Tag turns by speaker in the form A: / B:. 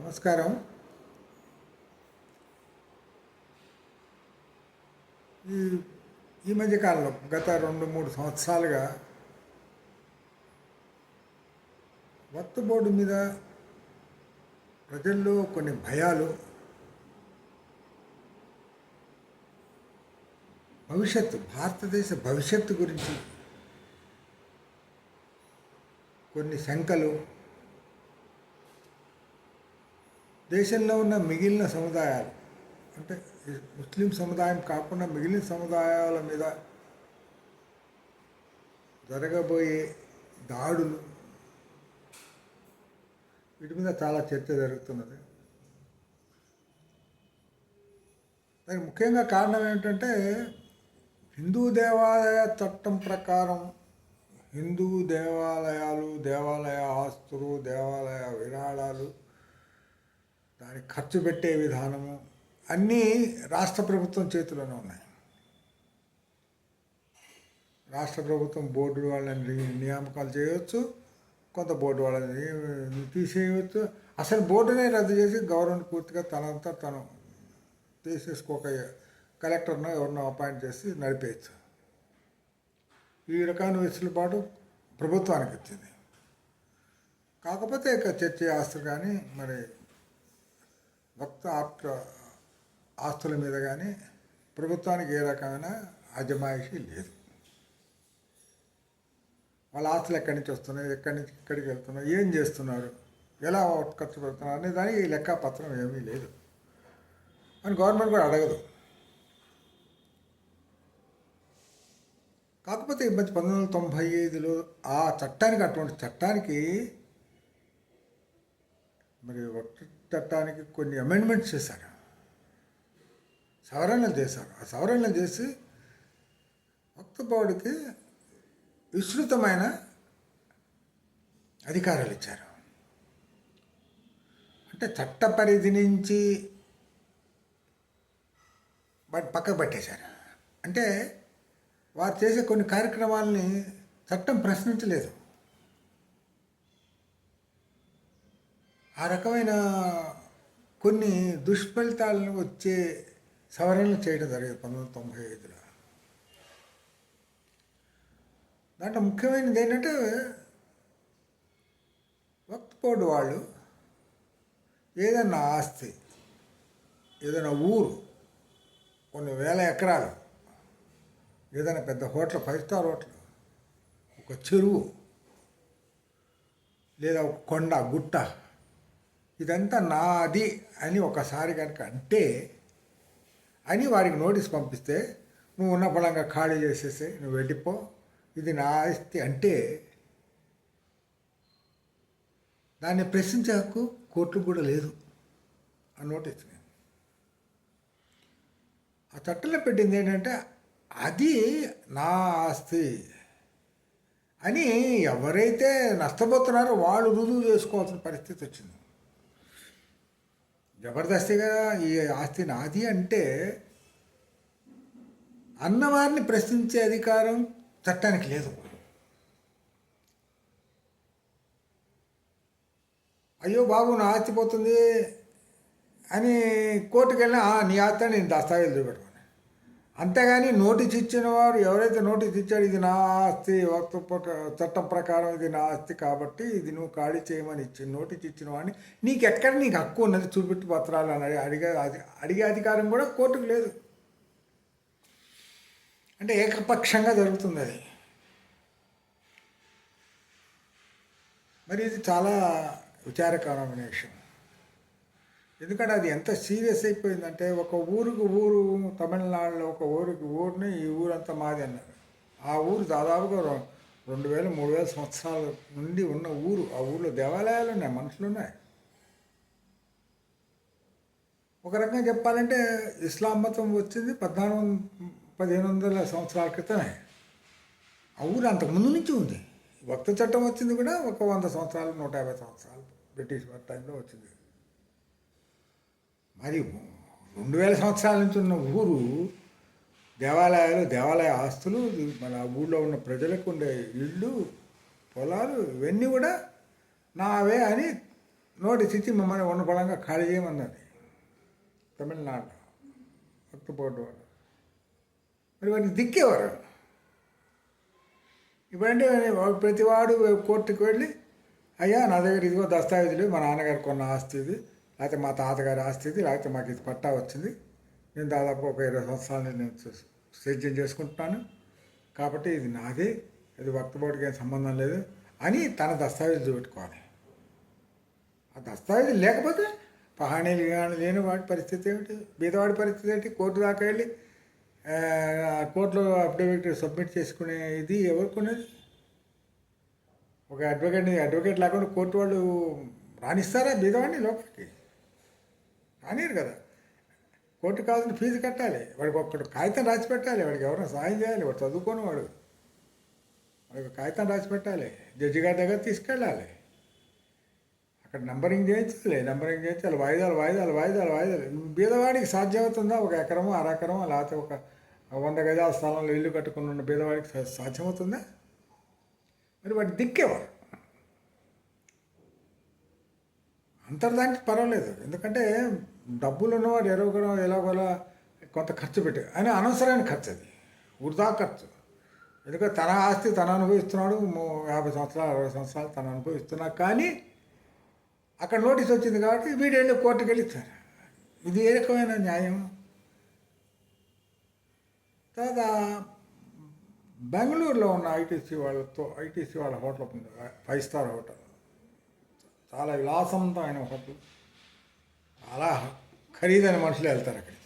A: నమస్కారం. ఈ ఈ మధ్యకాలంలో గత రెండు మూడు సంవత్సరాలుగా వత్తు బోర్డు మీద ప్రజల్లో కొన్ని భయాలు భవిష్యత్తు భారతదేశ భవిష్యత్తు గురించి కొన్ని శంకలు దేశంలో ఉన్న మిగిలిన సముదాయాలు అంటే ముస్లిం సముదాయం కాకుండా మిగిలిన సముదాయాల మీద జరగబోయే దాడులు వీటి మీద చాలా చర్చ జరుగుతున్నది. దానికి ముఖ్యంగా కారణం ఏమిటంటే హిందూ దేవాలయ చట్టం ప్రకారం హిందూ దేవాలయాలు దేవాలయ ఆస్తులు దేవాలయ విరాళాలు ఖర్చు పెట్టే విధానము అన్నీ రాష్ట్ర ప్రభుత్వం చేతిలోనే ఉన్నాయి. రాష్ట్ర ప్రభుత్వం బోర్డు వాళ్ళని నియామకాలు చేయవచ్చు కొంత బోర్డు వాళ్ళని తీసేయవచ్చు అసలు బోర్డునే రద్దు చేసి గవర్నమెంట్ పూర్తిగా తనంతా తను తీసేసుకోక కలెక్టర్ను ఎవరినో అపాయింట్ చేసి నడిపేయచ్చు. ఈ రకమైన వెసులుబాటు ప్రభుత్వానికి ఇచ్చింది కాకపోతే ఇక చర్చ ఆస్తులు కానీ మరి భక్త ఆప్త ఆస్తుల మీద కానీ ప్రభుత్వానికి ఏ రకమైన అజమాయిషీ లేదు. వాళ్ళ ఆస్తులు ఎక్కడి నుంచి వస్తున్నాయి ఎక్కడి నుంచి ఎక్కడికి వెళ్తున్నాయి ఏం చేస్తున్నారు ఎలా ఖర్చు పెడుతున్నారు అనే దానికి లెక్క లెక్కపత్రం ఏమీ లేదు. అని గవర్నమెంట్ కూడా అడగదు. కాకపోతే ఈ మధ్య పంతొమ్మిది వందల తొంభై ఐదులో ఆ చట్టానికి అటువంటి చట్టానికి మరి ఒకటి చట్టానికి కొన్ని అమెండ్మెంట్స్ చేశారు. సవరణలు చేశారు. ఆ సవరణలు చేసి భక్త పౌడికి విస్తృతమైన అధికారాలు ఇచ్చారు. అంటే చట్ట పరిధి నుంచి బట్ పక్కకు పట్టేశారు. అంటే వారు చేసే కొన్ని కార్యక్రమాలని చట్టం ప్రశ్నించలేదు. ఆ రకమైన కొన్ని దుష్ఫలితాలను వచ్చే సవరణలు చేయడం జరిగింది పంతొమ్మిది వందల తొంభై ఐదులో. దాంట్లో ముఖ్యమైనది ఏంటంటే వక్త్ బోర్డు వాళ్ళు ఏదన్నా ఆస్తి ఏదైనా ఊరు కొన్ని వేల ఎకరాలు ఏదైనా పెద్ద హోటల్ ఫైవ్ స్టార్ హోటల్ ఒక చెరువు లేదా ఒక కొండ గుట్ట ఇదంతా నాది అని ఒకసారి కనుక అంటే అని వారికి నోటీస్ పంపిస్తే నువ్వు ఉన్న బలంగా ఖాళీ చేసేసి నువ్వు వెళ్ళిపో ఇది నా ఆస్తి అంటే దాన్ని ప్రశ్నించే హక్కు కోర్టుకు కూడా లేదు. ఆ నోటీస్ ఆ చట్టంలో పెట్టింది ఏంటంటే అది నా ఆస్తి అని ఎవరైతే నష్టపోతున్నారో వాళ్ళు రుజువు చేసుకోవాల్సిన పరిస్థితి వచ్చింది. జబర్దస్తిగా ఈ ఆస్తి నాది అంటే అన్నవారిని ప్రశ్నించే అధికారం చట్టానికి లేదు. అయ్యో బాబు నా ఆస్తి పోతుంది అని కోర్టుకు వెళ్ళినా "ఆ, నీ ఆస్తి అని నేను దస్తావేజ్ చూపెట్టుకుని అంతేగాని నోటీస్ ఇచ్చిన వారు ఎవరైతే నోటీస్ ఇచ్చాడో ఇది నా ఆస్తి వక్త చట్టం ప్రకారం ఇది నా ఆస్తి కాబట్టి ఇది నువ్వు ఖాళీ చేయమని ఇచ్చి నోటీస్ ఇచ్చిన వాడిని నీకు ఎక్కడ నీకు హక్కు ఉన్నది చూపెట్టు పత్రాలు అని అడిగే అడిగే అధికారం కూడా కోర్టుకు లేదు. అంటే ఏకపక్షంగా జరుగుతుంది అది. మరి ఇది చాలా విచారకరమైన విషయం. ఎందుకంటే అది ఎంత సీరియస్ అయిపోయిందంటే ఒక ఊరికి ఊరు తమిళనాడులో ఒక ఊరికి ఊరిని ఈ ఊరంతా మాది అన్నారు ఆ ఊరు దాదాపుగా రెండు వేల మూడు వేల సంవత్సరాల నుండి ఉన్న ఊరు. ఆ ఊళ్ళో దేవాలయాలు ఉన్నాయి మనుషులు ఉన్నాయి. ఒక రకంగా చెప్పాలంటే ఇస్లాం మతం వచ్చింది పద్నాలుగు పదిహేను వందల సంవత్సరాల క్రితమే. ఆ ఊరు అంతకు ముందు నుంచి ఉంది. భక్త చట్టం వచ్చింది కూడా ఒక వంద సంవత్సరాలు నూట యాభై సంవత్సరాలు బ్రిటిష్ టైంలో వచ్చింది. మరి రెండు వేల సంవత్సరాల నుంచి ఉన్న ఊరు దేవాలయాలు దేవాలయ ఆస్తులు మన ఊళ్ళో ఉన్న ప్రజలకు ఉండే ఇళ్ళు పొలాలు ఇవన్నీ కూడా నావే అని నోటి ఇచ్చి మమ్మల్ని ఉన్న పొలంగా ఖాళీ చేయమన్నది తమిళనాడు వక్త మరి వాటికి దిక్కేవారు. ఇప్పుడంటే వాడు ప్రతివాడు కోర్టుకు వెళ్ళి అయ్యా నా దగ్గర ఇదిగో దస్తావేజులు మా నాన్నగారు కొన్న ఆస్తి ఇది లేకపోతే మా తాతగారి ఆస్తి ఇది లేకపోతే మాకు ఇది పట్టా వచ్చింది. నేను దాదాపు ఒక ఇరవై సంవత్సరాల నుంచి నేను సేద్యం చేసుకుంటున్నాను. కాబట్టి ఇది నాది ఇది వక్త బోర్డుకి ఏం సంబంధం లేదు అని తన దస్తావేజులు చూపెట్టుకోవాలి. ఆ దస్తావేజులు లేకపోతే పహాణీలు కానీ లేని వాడి పరిస్థితి ఏమిటి? బీదవాడి పరిస్థితి ఏంటి? కోర్టు దాకా వెళ్ళి కోర్టులో అఫిడవిట్ సబ్మిట్ చేసుకునే ఇది ఎవరు ఒక అడ్వకేట్ని అడ్వకేట్ లేకుండా కోర్టు వాళ్ళు రాణిస్తారా బీదవాడిని లోపలికి? రానిరు కదా. కోర్టు కావాల్సిన ఫీజు కట్టాలి. వాడికి ఒక్కడు కాగితం రాసి పెట్టాలి. వాడికి ఎవరైనా సాయం చేయాలి. వాడు చదువుకోని వాడు. వాడికి ఒక కాగితం రాసి పెట్టాలి. జడ్జి గారి దగ్గర తీసుకెళ్ళాలి. అక్కడ నంబరింగ్ చేయించాలి. నంబరింగ్ చేయించాలి వాయిదాలు వాయిదాలు వాయిదాలు వాయిదాలు. బీదవాడికి సాధ్యమవుతుందా? ఒక ఎకరము అరెకరమో లేకపోతే ఒక వంద గజాల స్థలంలో ఇల్లు కట్టుకుని ఉన్న బీదవాడికి సాధ్యమవుతుందా? మరి వాడు దిక్కేవాడు. అంతర్దానికి పర్వాలేదు. ఎందుకంటే డబ్బులు ఉన్నవాడు ఎరవగలం ఎలాగోలా కొంత ఖర్చు పెట్టి అని అనవసరమైన ఖర్చు అది. వృధా ఖర్చు. ఎందుకంటే తన ఆస్తి తను అనుభవిస్తున్నాడు మూ- యాభై సంవత్సరాలు అరవై సంవత్సరాలు తను అనుభవిస్తున్నా కానీ అక్కడ నోటీస్ వచ్చింది కాబట్టి వీడు వెళ్ళి కోర్టుకు వెళ్ళిస్తారు ఇది ఏ రకమైన న్యాయం? తర్వాత బెంగళూరులో ఉన్న ఐటీసీ వాళ్ళతో ఐటీసీ వాళ్ళ హోటల్ ఉంది ఫైవ్ స్టార్ హోటల్. చాలా విలాసవంతమైన హోటల్ చాలా ఖరీదైన మనుషులు వెళ్తారు అక్కడికి.